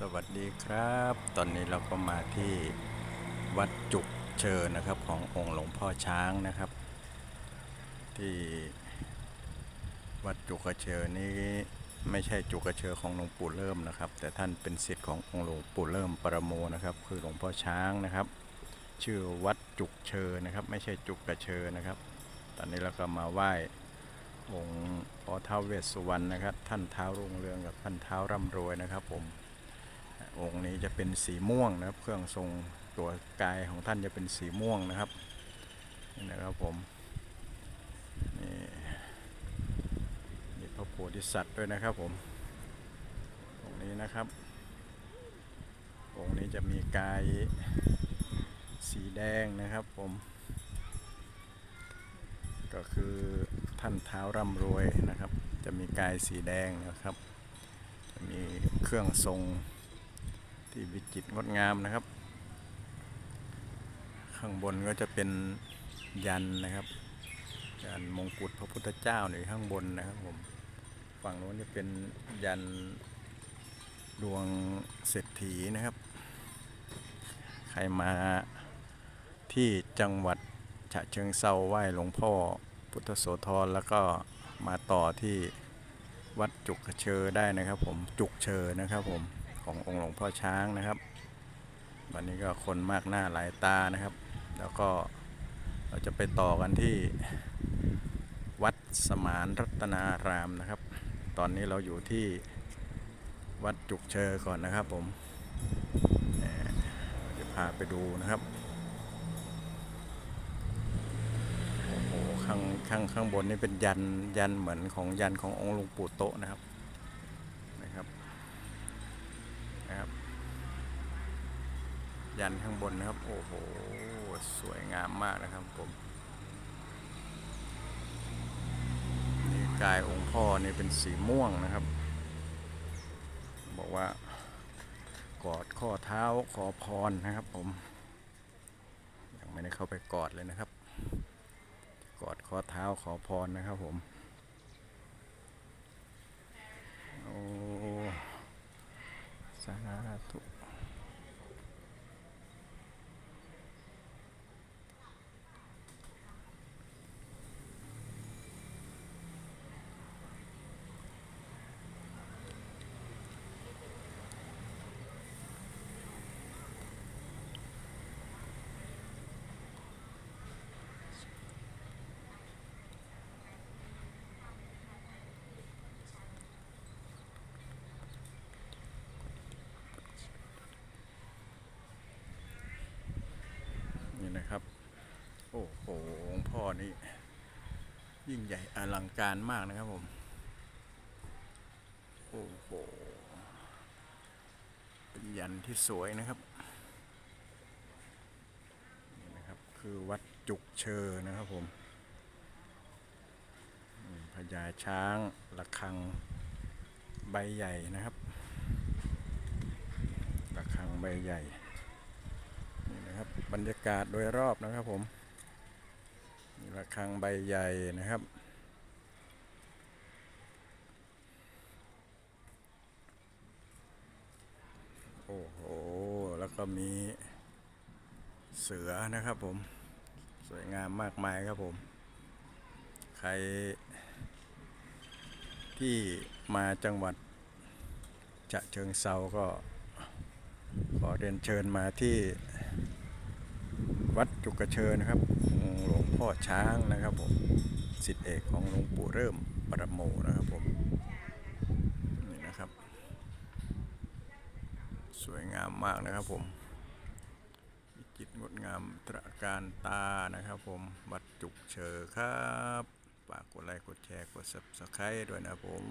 สวัสดีครับ ตอนนี้เราก็มาที่วัดจุกเชิญนะครับขององค์หลวงพ่อช้างนะครับ ที่วัดจุกเชิญนี้ไม่ใช่จุกเชิญของหลวงปู่เริ่มนะครับ แต่ท่านเป็นศิษย์ขององค์หลวงปู่เริ่มปรโมนะครับ คือหลวงพ่อช้างนะครับ ชื่อวัดจุกเชิญนะครับ ไม่ใช่จุกระเชิญนะครับ ตอนนี้เราก็มาไหว้องค์พ่อท้าวเวสสุวรรณนะครับ ท่านเท้ารุ่งเรืองกับท่านเท้าร่ำรวยนะครับผม องค์นี้จะเป็นสีม่วงนะครับ เครื่องทรงตัวกายของท่านจะเป็นสีม่วงนะครับนี่นะครับผมนี่มีพระโพธิสัตว์ด้วยนะครับผมองค์นี้นะครับ องค์นี้จะมีกายสีแดงนะครับผม ก็คือท่านเท้าร่ำรวยนะครับ จะมีกายสีแดงนะครับ จะมีเครื่องทรง ที่วิจิตรงดงามนะครับ ข้างบนก็จะเป็นยันนะครับยันมงกุฎพระพุทธเจ้าอยู่ข้างบนนะครับผมฝั่งโน้นจะเป็นยันดวงเศรษฐีนะครับ ใครมาที่จังหวัดฉะเชิงเซาไหว้หลวงพ่อพุทธโสธรแล้วก็มาต่อที่วัดจุกเชอได้นะครับผมจุกเชอนะครับผม ขององค์หลวงพ่อช้างนะครับ วันนี้ก็คนมากหน้าหลายตานะครับ แล้วก็เราจะไปต่อกันที่วัดสมานรัตนารามนะครับ ตอนนี้เราอยู่ที่วัดจุกเชอก่อนนะครับผมจะพาไปดูนะครับโอ้โหข้างข้างข้างบนนี่เป็นยันยันเหมือนของยันขององค์หลวงปู่โตนะครับนะครับ นะครับ ยันข้างบนนะครับ โอ้โห สวยงามมากนะครับผม นี่กายองค์พ่อนี่เป็นสีม่วงนะครับ บอกว่ากอดข้อเท้าขอพรนะครับผม ยังไม่ได้เข้าไปกอดเลยนะครับ กอดข้อเท้าขอพรนะครับผม โอ้ สาธุ นะครับ โอ้โหองค์พ่อนี่ ยิ่งใหญ่อลังการมากนะครับผม โอ้โห เป็นยันที่สวยนะครับ นี่นะครับ คือวัดจุกเชอนะครับผมพญาช้างระฆังใบใหญ่นะครับระฆังใบใหญ่ บรรยากาศโดยรอบนะครับผมมีระฆังใบใหญ่นะครับ โอ้โห แล้วก็มีเสือนะครับผม สวยงามมากมายครับผม ใครที่มาจังหวัดจะเชิงเซาก็ขอเรียนเชิญมาที่ วัดจุกเชิญนะครับองหลวงพ่อช้างนะครับผมสิทธิเอกของหลวงปู่เริ่มประโมนะครับผมนี่นะครับ สวยงามมากนะครับผมจิตงดงามตระการตานะครับผมวัดจุกเชอครับฝากกดไลค์กดแชร์กด subscribe ด้วยนะผม